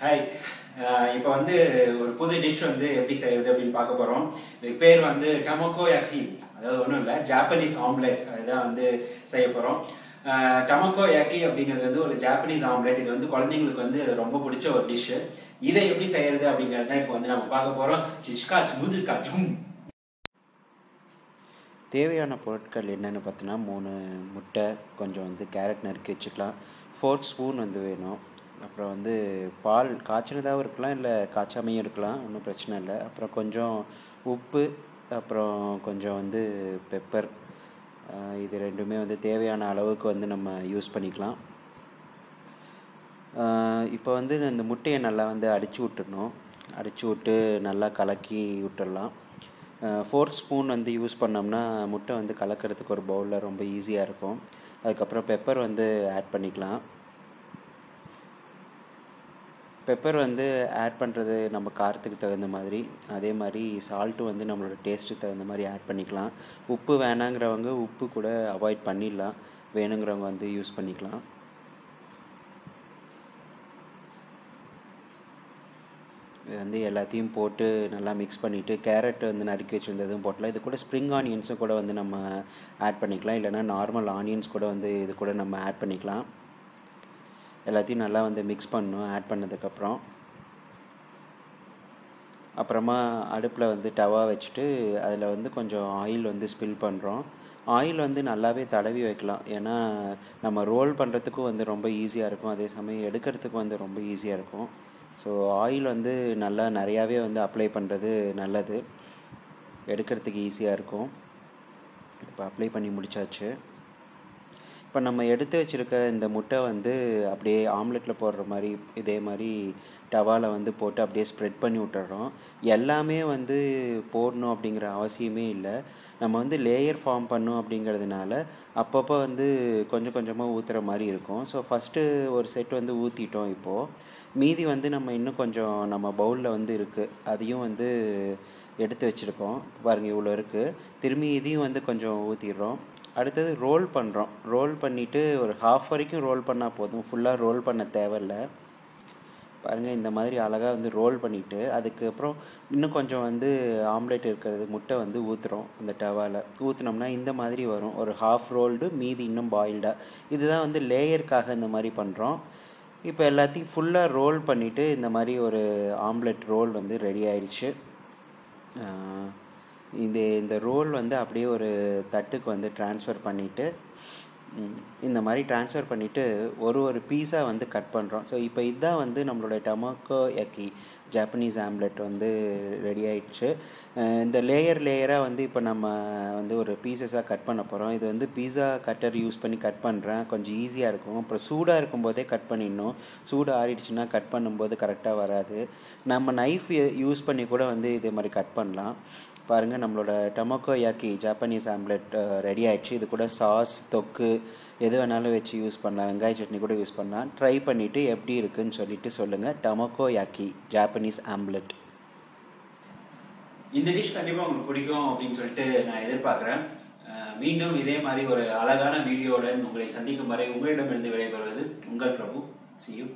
Hi இப்போ வந்து ஒரு புது டிஷ் வந்து எப்படி செய்யறது அப்படின்னு பார்க்க போறோம். இதுக்கு பேர் வந்து டமோக்கோ யாக்கி அதாவது ஒன்றும் இல்லை ஜாப்பனீஸ் ஆம்லெட் அதுதான் வந்து செய்ய போறோம். டமோக்கோ யாக்கி அப்படிங்கிறது வந்து ஒரு ஜாப்பனீஸ் ஆம்லெட் இது வந்து குழந்தைங்களுக்கு வந்து ரொம்ப பிடிச்ச ஒரு டிஷ்ஷு இதை எப்படி செய்யறது அப்படிங்கிறது தான் இப்போ வந்து நம்ம பார்க்க போறோம். சிச்கா ஜூதிர்கா ஜூம் தேவையான பொருட்கள் என்னென்னு பார்த்தோன்னா மூணு முட்டை கொஞ்சம் வந்து கேரட் நறுக்கி வச்சுக்கலாம். ஃபோர் ஸ்பூன் வந்து வேணும். அப்புறம் வந்து பால் காய்ச்சினதாகவும் இருக்கலாம் இல்லை காய்ச்சாமையும் இருக்கலாம் ஒன்றும் பிரச்சனை இல்லை. அப்புறம் கொஞ்சம் உப்பு அப்புறம் கொஞ்சம் வந்து பெப்பர் இது ரெண்டுமே வந்து தேவையான அளவுக்கு வந்து நம்ம யூஸ் பண்ணிக்கலாம். இப்போ வந்து இந்த முட்டையை நல்லா வந்து அடித்து விட்டுடணும். அடித்து விட்டு நல்லா கலக்கி விட்டுடலாம். ஃபோர் ஸ்பூன் வந்து யூஸ் பண்ணோம்னா முட்டை வந்து கலக்கிறதுக்கு ஒரு பவுலில் ரொம்ப ஈஸியாக இருக்கும். அதுக்கப்புறம் பெப்பர் வந்து ஆட் பண்ணிக்கலாம். பெப்பர் வந்து ஆட் பண்ணுறது நம்ம காரத்துக்கு தகுந்த மாதிரி. அதே மாதிரி சால்ட்டு வந்து நம்மளோட டேஸ்ட்டுக்கு தகுந்த மாதிரி ஆட் பண்ணிக்கலாம். உப்பு வேணாங்கிறவங்க உப்பு கூட அவாய்ட் பண்ணிடலாம். வேணுங்கிறவங்க வந்து யூஸ் பண்ணிக்கலாம். இது வந்து எல்லாத்தையும் போட்டு நல்லா மிக்ஸ் பண்ணிவிட்டு கேரட் வந்து நறுக்கி வச்சுருந்ததும் போட்டலாம். இது கூட ஸ்ப்ரிங் ஆனியன்ஸும் கூட வந்து நம்ம ஆட் பண்ணிக்கலாம். இல்லைனா நார்மல் ஆனியன்ஸ் கூட வந்து இது கூட நம்ம ஆட் பண்ணிக்கலாம். எல்லாத்தையும் நல்லா வந்து மிக்ஸ் பண்ணணும் ஆட் பண்ணதுக்கப்புறம். அப்புறமா அடுப்பில் வந்து டவா வச்சுட்டு அதில் வந்து கொஞ்சம் ஆயில் வந்து ஸ்பில் பண்ணுறோம் ஆயில் வந்து நல்லாவே தடவி வைக்கலாம். ஏன்னா நம்ம ரோல் பண்ணுறதுக்கும் வந்து ரொம்ப ஈஸியாக இருக்கும். அதே சமயம் எடுக்கிறதுக்கும் வந்து ரொம்ப ஈஸியாக இருக்கும். ஸோ ஆயில் வந்து நல்லா நிறையாவே வந்து அப்ளை பண்ணுறது நல்லது. எடுக்கிறதுக்கு ஈஸியாக இருக்கும். இப்போ அப்ளை பண்ணி முடித்தாச்சு இப்போ நம்ம எடுத்து வச்சுருக்க இந்த முட்டை வந்து அப்படியே ஆம்லெட்டில் போடுற மாதிரி இதே மாதிரி டவாவில் வந்து போட்டு அப்படியே ஸ்ப்ரெட் பண்ணி விட்டுறோம். எல்லாமே வந்து போடணும் அப்படிங்கிற அவசியமே இல்லை. நம்ம வந்து லேயர் ஃபார்ம் பண்ணும் அப்படிங்கிறதுனால அப்பப்போ வந்து கொஞ்சம் கொஞ்சமாக ஊற்றுற மாதிரி இருக்கும். ஸோ ஃபஸ்ட்டு ஒரு செட் வந்து ஊற்றிட்டோம் இப்போது மீதி வந்து நம்ம இன்னும் கொஞ்சம் நம்ம பவுலில் வந்து இருக்குது அதையும் வந்து எடுத்து வச்சுருக்கோம். பாருங்கள் இவ்வளோ இருக்குது திரும்பி இதையும் வந்து கொஞ்சம் ஊற்றிடுறோம் அடுத்தது ரோல் பண்ணுறோம் ரோல் பண்ணிவிட்டு ஒரு ஹாஃப் வரைக்கும் ரோல் பண்ணால் போதும். ஃபுல்லாக ரோல் பண்ண தேவையில்ல. பாருங்கள் இந்த மாதிரி அழகாக வந்து ரோல் பண்ணிவிட்டு அதுக்கப்புறம் இன்னும் கொஞ்சம் வந்து ஆம்லேட் இருக்கிறது முட்டை வந்து ஊற்றுறோம் அந்த டவாவில் ஊற்றுனோம்னா இந்த மாதிரி வரும். ஒரு ஹாஃப் ரோல்டு மீதி இன்னும் பாயில்டாக இதுதான் வந்து லேயருக்காக இந்த மாதிரி பண்ணுறோம் இப்போ எல்லாத்தையும் ஃபுல்லாக ரோல் பண்ணிவிட்டு இந்த மாதிரி ஒரு ஆம்லெட் ரோல் வந்து ரெடி ஆயிடுச்சு. இது இந்த ரோல் வந்து அப்படியே ஒரு தட்டுக்கு வந்து ட்ரான்ஸ்ஃபர் பண்ணிவிட்டு இந்த மாதிரி ட்ரான்ஸ்ஃபர் பண்ணிவிட்டு ஒரு ஒரு பீஸாக வந்து கட் பண்ணுறோம் ஸோ இப்போ இதுதான் வந்து நம்மளோட டொமோக்கோ எக்கி ஜாப்பனீஸ் ஆம்லெட் வந்து ரெடி ஆயிடுச்சு. இந்த லேயர் லேயராக வந்து இப்போ நம்ம வந்து ஒரு பீசஸாக கட் பண்ண போகிறோம் இது வந்து பீஸா கட்டர் யூஸ் பண்ணி கட் பண்ணுறேன் கொஞ்சம் ஈஸியாக இருக்கும். அப்புறம் சூடாக இருக்கும்போதே கட் பண்ணிடணும். சூடு ஆறிடுச்சுன்னா கட் பண்ணும்போது கரெக்டாக வராது. நம்ம நைஃப் யூஸ் பண்ணி கூட வந்து இதே மாதிரி கட் பண்ணலாம். பாருங்கள் நம்மளோட tamagoyaki Japanese omelette ready ஆயிடுச்சு. இது கூட சாஸ் தொக்கு எது வேணாலும் வச்சு யூஸ் பண்ணலாம். வெங்காய சட்னி கூட யூஸ் பண்ணலாம். ட்ரை பண்ணிவிட்டு எப்படி இருக்குன்னு சொல்லிட்டு சொல்லுங்கள் டொமோக்கோ யாக்கி ஜாப்பனீஸ் ஆம்லெட் இந்த டிஷ் கண்டிப்பாக உங்களுக்கு பிடிக்கும் அப்படின்னு சொல்லிட்டு நான் எதிர்பார்க்குறேன். மீண்டும் இதே மாதிரி ஒரு அழகான வீடியோவுடன் உங்களை சந்திக்கும் வரை உங்களிடமிருந்து விடைபெறுவது உங்கள் பிரபு. C you